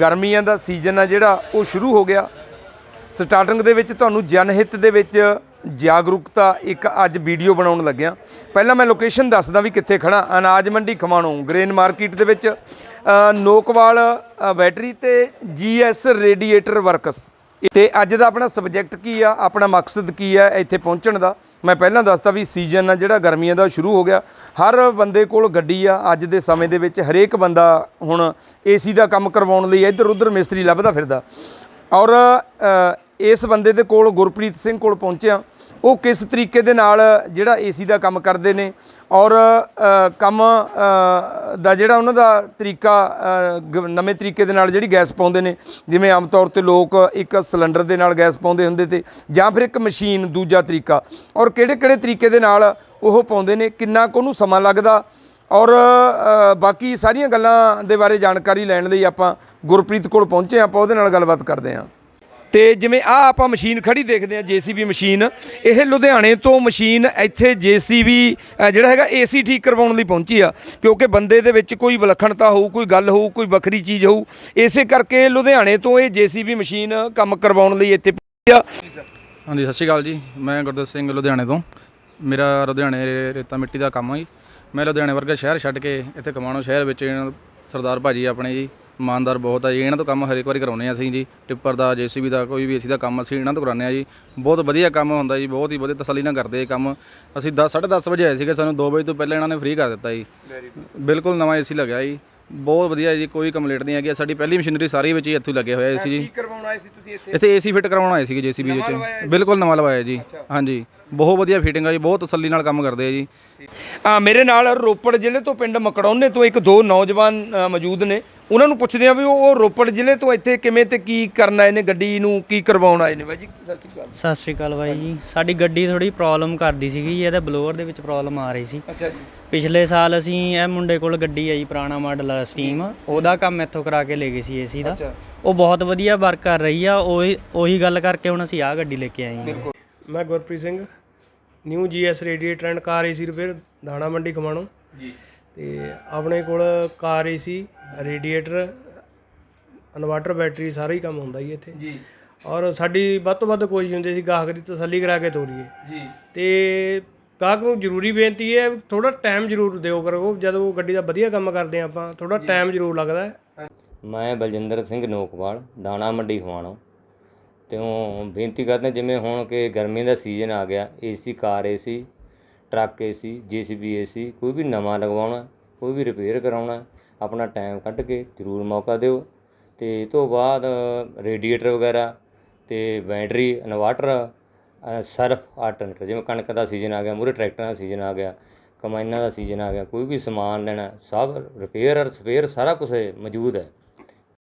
ਗਰਮੀਆਂ ਦਾ ਸੀਜ਼ਨ ਆ ਜਿਹੜਾ ਉਹ ਸ਼ੁਰੂ ਹੋ ਗਿਆ। ਸਟਾਰਟਿੰਗ ਦੇ ਵਿੱਚ ਤੁਹਾਨੂੰ ਜਨਹਿਤ ਦੇ ਵਿੱਚ ਜਾਗਰੂਕਤਾ ਇੱਕ ਅੱਜ ਵੀਡੀਓ ਬਣਾਉਣ ਲੱਗਿਆ। ਪਹਿਲਾਂ ਮੈਂ ਲੋਕੇਸ਼ਨ ਦੱਸਦਾ ਵੀ ਕਿੱਥੇ ਖੜਾ ਅਨਾਜ ਮੰਡੀ ਖਮਾਣੋ ਗ੍ਰੇਨ ਮਾਰਕੀਟ ਦੇ ਵਿੱਚ ਨੋਕਵਾਲ ਅ, ਬੈਟਰੀ ਤੇ ਜੀਐਸ ਰੇਡੀਏਟਰ ਵਰਕਸ। ਤੇ ਅੱਜ ਦਾ ਆਪਣਾ ਸਬਜੈਕਟ ਕੀ ਆ? ਆਪਣਾ ਮਕਸਦ ਕੀ ਆ ਇੱਥੇ ਪਹੁੰਚਣ ਦਾ? ਮੈਂ ਪਹਿਲਾਂ ਦੱਸਤਾ ਵੀ ਸੀਜ਼ਨ ਆ, ਜਿਹੜਾ ਗਰਮੀਆਂ ਦਾ ਸ਼ੁਰੂ ਹੋ ਗਿਆ। ਹਰ ਬੰਦੇ ਕੋਲ ਗੱਡੀ ਆ, ਅੱਜ ਦੇ ਸਮੇਂ ਦੇ ਵਿੱਚ ਹਰੇਕ ਬੰਦਾ ਹੁਣ ਏਸੀ ਦਾ ਕੰਮ ਕਰਵਾਉਣ ਲਈ ਇੱਧਰ ਉੱਧਰ ਮਿਸਤਰੀ ਲੱਭਦਾ ਫਿਰਦਾ। ਔਰ ਇਸ ਬੰਦੇ ਦੇ ਕੋਲ ਗੁਰਪ੍ਰੀਤ ਸਿੰਘ ਕੋਲ ਪਹੁੰਚਿਆ। ਉਹ ਕਿਸ ਤਰੀਕੇ ਦੇ ਨਾਲ ਜਿਹੜਾ ਏਸੀ ਦਾ ਕੰਮ ਕਰਦੇ ਨੇ ਔਰ ਕੰਮ ਦਾ ਜਿਹੜਾ ਉਹਨਾਂ ਦਾ ਤਰੀਕਾ ਨਵੇਂ ਤਰੀਕੇ ਦੇ ਨਾਲ ਜਿਹੜੀ ਗੈਸ ਪਾਉਂਦੇ ਨੇ, ਜਿਵੇਂ ਆਮ ਤੌਰ ਤੇ ਲੋਕ ਇੱਕ ਸਿਲੰਡਰ ਦੇ ਨਾਲ ਗੈਸ ਪਾਉਂਦੇ ਹੁੰਦੇ ਤੇ ਜਾਂ ਫਿਰ ਇੱਕ ਮਸ਼ੀਨ ਦੂਜਾ ਤਰੀਕਾ ਔਰ ਕਿਹੜੇ ਕਿਹੜੇ ਤਰੀਕੇ ਦੇ ਨਾਲ ਉਹ ਪਾਉਂਦੇ ਨੇ, ਕਿੰਨਾ ਕੁ ਉਹਨੂੰ ਸਮਾਂ ਲੱਗਦਾ ਔਰ ਬਾਕੀ ਸਾਰੀਆਂ ਗੱਲਾਂ ਦੇ ਬਾਰੇ ਜਾਣਕਾਰੀ ਲੈਣ ਲਈ ਆਪਾਂ ਗੁਰਪ੍ਰੀਤ ਕੋਲ ਪਹੁੰਚੇ ਆਪਾਂ ਉਹਦੇ ਨਾਲ ਗੱਲਬਾਤ ਕਰਦੇ ਹਾਂ। ਤੇ ਜਿਵੇਂ ਆ ਆਪਾਂ ਮਸ਼ੀਨ ਖੜੀ ਦੇਖਦੇ ਆ ਜੀਸੀਬੀ ਮਸ਼ੀਨ, ਇਹ ਲੁਧਿਆਣੇ ਤੋਂ ਮਸ਼ੀਨ ਇੱਥੇ ਜੀਸੀਬੀ ਜਿਹੜਾ ਹੈਗਾ ਏਸੀ ਠੀਕ ਕਰਵਾਉਣ ਲਈ ਪਹੁੰਚੀ ਆ, ਕਿਉਂਕਿ ਬੰਦੇ ਦੇ ਵਿੱਚ ਕੋਈ ਵਿਲੱਖਣਤਾ ਹੋਊ, ਕੋਈ ਗੱਲ ਹੋਊ, ਕੋਈ ਵੱਖਰੀ ਚੀਜ਼ ਹੋਊ, ਇਸੇ ਕਰਕੇ ਲੁਧਿਆਣੇ ਤੋਂ ਇਹ ਜੀਸੀਬੀ ਮਸ਼ੀਨ ਕੰਮ ਕਰਵਾਉਣ ਲਈ ਇੱਥੇ ਪਹੁੰਚੀ ਆ। ਹਾਂਜੀ, ਸਤਿ ਸ਼੍ਰੀ ਅਕਾਲ ਜੀ। ਮੈਂ ਗੁਰਦੇਵ ਸਿੰਘ ਲੁਧਿਆਣੇ ਤੋਂ। ਮੇਰਾ ਲੁਧਿਆਣੇ ਰੇਤਾ ਮਿੱਟੀ ਦਾ ਕੰਮ ਹੈ ਜੀ। ਮੈਂ ਲੁਧਿਆਣੇ ਵਰਗਾ ਸ਼ਹਿਰ ਛੱਡ ਕੇ ਇੱਥੇ ਕਮਾਣੋ ਸ਼ਹਿਰ ਵਿੱਚ ਇਹਨਾਂ ਸਰਦਾਰ ਭਾਜੀ ਆਪਣੇ ਜੀ ਇਮਾਨਦਾਰ ਬਹੁਤ ਆ ਜੀ। ਇਹਨਾਂ ਤੋਂ ਕੰਮ ਹਰੇਕ ਵਾਰੀ ਕਰਾਉਂਦੇ ਆ ਅਸੀਂ ਜੀ। ਟਿੱਪਰ ਦਾ ਜੀਸੀਬੀ ਦਾ ਕੋਈ ਵੀ ਏਸੀ ਦਾ ਕੰਮ ਅਸੀਂ ਇਹਨਾਂ ਤੋਂ ਕਰਾਉਂਦੇ ਆ ਜੀ। ਬਹੁਤ ਵਧੀਆ ਕੰਮ ਹੁੰਦਾ ਜੀ ਬਹੁਤ ਹੀ ਵਧੀਆ ਤਸੱਲੀ ਨਾਲ ਕਰਦੇ ਇਹ ਕੰਮ। ਅਸੀਂ 10 10:30 ਵਜੇ ਆਏ ਸੀਗੇ ਸਾਨੂੰ 2 ਵਜੇ ਤੋਂ ਪਹਿਲਾਂ ਇਹਨਾਂ ਨੇ ਫ੍ਰੀ ਕਰ ਦਿੱਤਾ ਜੀ। ਬਿਲਕੁਲ ਨਵਾਂ ਏਸੀ ਲੱਗਿਆ ਜੀ। ਬਹੁਤ ਵਧੀਆ ਜੀ ਕੋਈ ਕੰਪਲੇਂਟ ਨਹੀਂ ਹੈਗੀ। ਸਾਡੀ ਪਹਿਲੀ ਮਸ਼ੀਨਰੀ ਸਾਰੀ ਵਿੱਚ ਹੀ ਇੱਥੇ ਲੱਗੇ ਹੋਇਆ ਏਸੀ ਜੀ। ਕਰਵਾਉਣ ਸੀ ਤੁਸੀਂ ਇੱਥੇ? ਇੱਥੇ ਏਸੀ ਫਿੱਟ ਕਰਾਉਣ ਆਏ ਸੀਗੇ ਜੀਸੀਬੀ ਵਿੱਚ। ਬਿਲਕੁਲ ਨਵਾਂ ਲਵਾਇਆ ਜੀ। ਹਾਂਜੀ। ਬਹੁਤ ਵਧੀਆ ਫਿਟਿੰਗ ਆ ਜੀ ਬਹੁਤ ਤਸੱਲੀ ਨਾਲ ਕੰਮ ਕਰਦੇ ਆ ਜੀ। ਆ ਮੇਰੇ ਨਾਲ ਰੋਪੜ ਜ਼ਿਲ੍ਹੇ ਤੋਂ ਪਿੰਡ ਮਕੜੌਨੇ ਤੋਂ ਇੱਕ ਦੋ ਨੌਜਵਾਨ ਅ, ਮੌਜੂਦ ਨੇ। ਉਹਨਾਂ ਨੂੰ ਪੁੱਛਦੇ ਆ ਵੀ ਉਹ ਉਹ ਰੋਪੜ ਜ਼ਿਲ੍ਹੇ ਤੋਂ ਇੱਥੇ ਕਿਵੇਂ ਤੇ ਕੀ ਕਰਨ ਆਏ ਨੇ ਗੱਡੀ ਨੂੰ ਕੀ ਕਰਵਾਉਣ ਆਏ ਨੇ? ਬਾਈ ਜੀ ਸਤਿ ਸ਼੍ਰੀ ਅਕਾਲ। ਸਤਿ ਸ਼੍ਰੀ ਅਕਾਲ ਬਾਈ ਜੀ। ਸਾਡੀ ਗੱਡੀ ਥੋੜੀ ਪ੍ਰੋਬਲਮ ਕਰਦੀ ਸੀਗੀ ਇਹਦੇ ਬਲੋਅਰ ਦੇ ਵਿੱਚ ਪ੍ਰੋਬਲਮ ਆ ਰਹੀ ਸੀ। ਅੱਛਾ ਜੀ। ਪਿਛਲੇ ਸਾਲ ਅਸੀਂ ਇਹ ਮੁੰਡੇ ਕੋਲ ਗੱਡੀ ਆਈ ਪੁਰਾਣਾ ਮਾਡਲ ਆ ਸਟੀਮ ਉਹਦਾ ਕੰਮ ਇੱਥੋਂ ਕਰਾ ਕੇ ਲੈ ਗਏ ਸੀ ਏਸੀ ਦਾ। ਅੱਛਾ। ਉਹ ਬਹੁਤ ਵਧੀਆ ਵਰਕ ਕਰ ਰਹੀ ਆ। ਉਹੀ ਉਹੀ ਗੱਲ ਕਰਕੇ ਹੁਣ ਅਸੀਂ ਆਹ ਗੱਡੀ ਲੈ ਕੇ ਆਏ ਹਾਂ। ਮੈਂ Gurpreet Singh. New GS radiator and car AC repair Dana Mandi Khamano ji. ਤੇ ਆਪਣੇ ਕੋਲ car AC radiator inverter battery ਸਾਰਾ ਹੀ ਕੰਮ ਹੁੰਦਾ ਜੀ ਇੱਥੇ। ਜੀ। ਔਰ ਸਾਡੀ ਵੱਧ ਤੋਂ ਵੱਧ ਕੋਸ਼ਿਸ਼ ਹੁੰਦੀ ਸੀ ਗਾਹਕ ਦੀ ਤਸੱਲੀ ਕਰਾ ਕੇ ਤੋਰੀਏ। ਜੀ। ਤੇ ਗਾਹਕ ਨੂੰ ਜ਼ਰੂਰੀ ਬੇਨਤੀ ਹੈ ਥੋੜਾ ਟਾਈਮ ਜ਼ਰੂਰ ਦਿਓ ਕਰੋ। ਜਦੋਂ ਗੱਡੀ ਦਾ ਵਧੀਆ ਕੰਮ ਕਰਦੇ ਹਾਂ ਆਪਾਂ ਥੋੜਾ ਟਾਈਮ ਜ਼ਰੂਰ ਲੱਗਦਾ ਹੈ। ਮੈਂ ਬਲਜਿੰਦਰ ਸਿੰਘ ਨੋਕਵਾਲ ਦਾਣਾ ਮੰਡੀ ਖਵਾਣੋ ਅਤੇ ਉਹ ਬੇਨਤੀ ਕਰਦੇ ਜਿਵੇਂ ਹੁਣ ਕਿ ਗਰਮੀ ਦਾ ਸੀਜ਼ਨ ਆ ਗਿਆ ਏ ਸੀ ਕਾਰ ਏ ਸੀ ਟਰੱਕ ਏ ਸੀ ਜੇ ਸੀ ਬੀ ਏ ਸੀ ਕੋਈ ਵੀ ਨਵਾਂ ਲਗਵਾਉਣਾ, ਕੋਈ ਵੀ ਰਿਪੇਅਰ ਕਰਾਉਣਾ, ਆਪਣਾ ਟਾਈਮ ਕੱਢ ਕੇ ਜ਼ਰੂਰ ਮੌਕਾ ਦਿਓ। ਅਤੇ ਇਹ ਤੋਂ ਬਾਅਦ ਰੇਡੀਏਟਰ ਵਗੈਰਾ ਅਤੇ ਬੈਟਰੀ ਇਨਵਰਟਰ ਸਰਫ ਆਲਟਰਨੇਟਰ ਜਿਵੇਂ ਕਣਕ ਦਾ ਸੀਜ਼ਨ ਆ ਗਿਆ, ਮੂਹਰੇ ਟਰੈਕਟਰਾਂ ਦਾ ਸੀਜ਼ਨ ਆ ਗਿਆ ਕਮਾਈਨਾਂ ਦਾ ਸੀਜ਼ਨ ਆ ਗਿਆ, ਕੋਈ ਵੀ ਸਮਾਨ ਲੈਣਾ, ਸਭ ਰਿਪੇਅਰ ਔਰ ਸਪੇਅਰ ਸਾਰਾ ਕੁਝ ਮੌਜੂਦ ਹੈ।